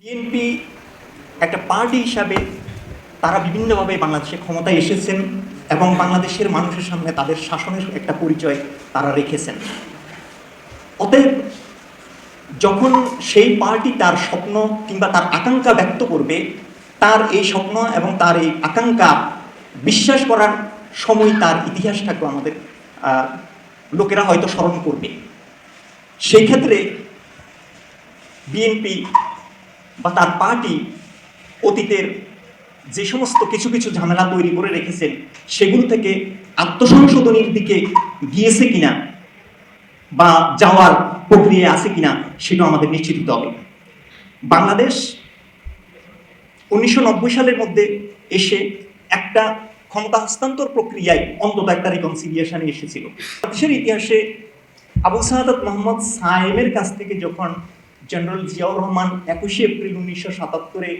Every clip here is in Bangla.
বিএনপি একটা পার্টি হিসাবে তারা বিভিন্নভাবে বাংলাদেশে ক্ষমতায় এসেছেন এবং বাংলাদেশের মানুষের সামনে তাদের শাসনের একটা পরিচয় তারা রেখেছেন। অতএব যখন সেই পার্টি তার স্বপ্ন কিংবা তার আকাঙ্ক্ষা ব্যক্ত করবে, তার এই স্বপ্ন এবং তার এই আকাঙ্ক্ষা বিশ্বাস করার সময় তার ইতিহাসটাকে আমাদের লোকেরা হয়তো স্মরণ করবে। সেই ক্ষেত্রে বিএনপি বা তার পার্টি অতীতের যে সমস্ত কিছু কিছু ঝামেলা তৈরি করে রেখেছেন, সেগুলো থেকে আত্মসংশোধনের দিকে গিয়েছে কিনা বা যাওয়ার প্রক্রিয়া আছে কিনা, সেটা আমাদের নিশ্চিত হতে হবে। বাংলাদেশ উনিশশো নব্বই সালের মধ্যে এসে একটা ক্ষমতা হস্তান্তর প্রক্রিয়ায় অন্তত একটা রিকনসিলিয়েশনে এসেছিল। ইতিহাসে আবু সাহাদত মোহাম্মদ সায়েমের কাছ থেকে যখন জেনারেল জিয়াউর রহমান একুশে এপ্রিল উনিশশো সাতাত্তরে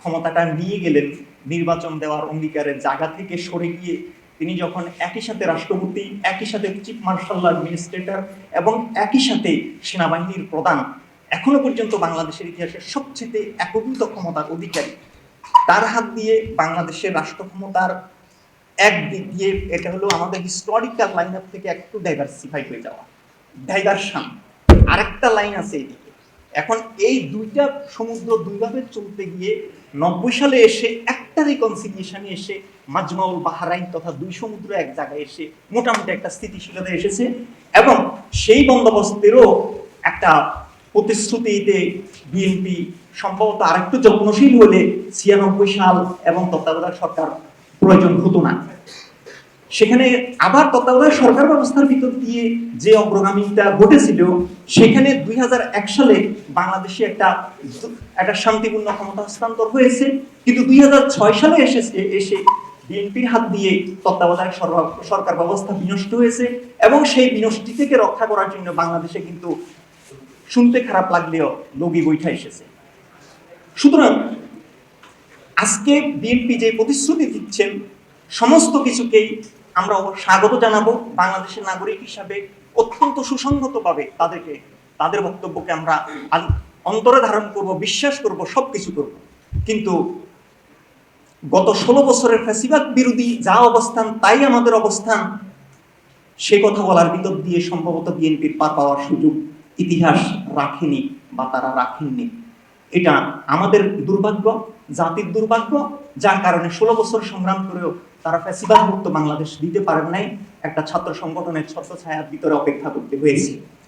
ক্ষমতাটা নিয়ে গেলেন, নির্বাচন দেওয়ার অঙ্গীকারের জায়গা থেকে সরে গিয়ে তিনি যখন একই সাথে রাষ্ট্রপতি, একই সাথে চিফ মার্শাল অ্যাডমিনিস্ট্রেটর এবং একই সাথে সেনাবাহিনীর প্রধান, এখনও পর্যন্ত বাংলাদেশের ইতিহাসে সবচেয়ে একভূত ক্ষমতার অধিকারী। তার হাত দিয়ে বাংলাদেশের রাষ্ট্র ক্ষমতার এক দিক দিয়ে এটা হলো আমাদের হিস্টোরিক্যাল লাইন আপ থেকে একটু ডাইভার্সিফাই হয়ে যাওয়া ডাইভার্সন আরেকটা লাইন আছে এদিকে। এখন এই দুইটা সমুদ্র দুইভাবে চলতে গিয়ে নব্বই সালে এসে একটা রিকনসিলিয়েশনে এসে মাজমাউল বাহারাইন তথা দুই সমুদ্র এক জায়গায় এসে মোটামুটি একটা স্থিতিশীলতা এসেছে এবং সেই বন্দোবস্তেরও একটা প্রতিশ্রুতিতে বিএনপি সম্ভবত আরেকটু যত্নশীল হলে ছিয়ানব্বই সাল এবং তত্ত্বাবধায়ক সরকার প্রয়োজন হতো না। সেখানে আবার তত্ত্বাবধায়ক সরকার ব্যবস্থার ভিতর দিয়ে যে অগ্রগামিতা ঘটেছিল, সেখানে দুই হাজার এক সালে বাংলাদেশে একটা একটা শান্তিপূর্ণ ক্ষমতা হস্তান্তর হয়েছে। কিন্তু দুই হাজার ছয় সালে এসেছে এসে বিএনপির হাত দিয়ে তত্ত্বাবধায়ক সর- সরকার ব্যবস্থা বিনষ্ট হয়েছে এবং সেই বিনষ্টি থেকে রক্ষা করার জন্য বাংলাদেশে কিন্তু শুনতে খারাপ লাগলেও লগি বৈঠা এসেছে। সুতরাং আজকে বিএনপি যে প্রতিশ্রুতি দিচ্ছেন, সমস্ত কিছুকেই আমরা স্বাগত জানাব বাংলাদেশের নাগরিক হিসাবে অত্যন্ত সুসংগতভাবে তাদেরকে, তাদের বক্তব্যকে আমরা অন্তরে ধারণ করব, বিশ্বাস করব সব কিছু করব। কিন্তু গত ষোলো বছরের ফ্যাসিবাদ বিরোধী যা অবস্থান, তাই আমাদের অবস্থান, সে কথা বলার ভিতর দিয়ে সম্ভবত বিএনপির পার পাওয়ার সুযোগ ইতিহাস রাখেনি বা তারা রাখেননি। এটা আমাদের দুর্ভাগ্য, জাতির দুর্ভাগ্য, যার কারণে ষোলো বছর সংগ্রাম করেও তারা ফ্যাসিবাদ মুক্ত বাংলাদেশ দিতে পারেন নাই, একটা ছাত্র সংগঠনের ছত্র ছায়ার ভিতরে অপেক্ষা করতে হয়েছে।